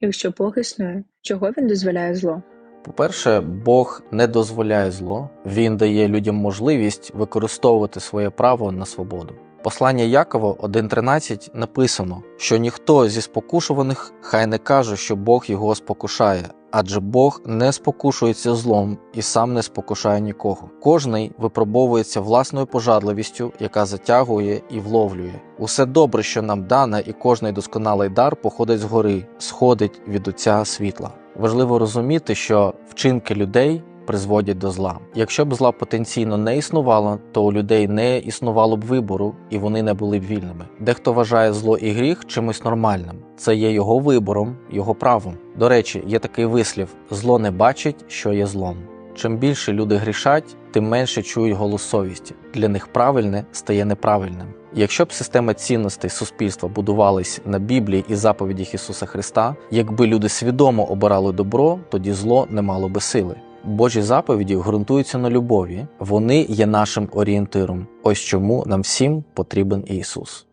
Якщо Бог існує, чого він дозволяє зло? По-перше, Бог не дозволяє зло, він дає людям можливість використовувати своє право на свободу. Послання Якова 1.13 написано, що ніхто зі спокушуваних хай не каже, що Бог його спокушає, адже Бог не спокушується злом і сам не спокушає нікого. Кожний випробовується власною пожадливістю, яка затягує і вловлює. Усе добре, що нам дане, і кожний досконалий дар походить згори, сходить від Отця світла. Важливо розуміти, що вчинки людей призводять до зла. Якщо б зла потенційно не існувало, то у людей не існувало б вибору, і вони не були б вільними. Дехто вважає зло і гріх чимось нормальним. Це є його вибором, його правом. До речі, є такий вислів: зло не бачить, що є злом. Чим більше люди грішать, тим менше чують голос совісті. Для них правильне стає неправильним. Якщо б система цінностей суспільства будувалась на Біблії і заповідях Ісуса Христа, якби люди свідомо обирали добро, тоді зло не мало би сили. Божі заповіді ґрунтуються на любові, вони є нашим орієнтиром. Ось чому нам всім потрібен Ісус.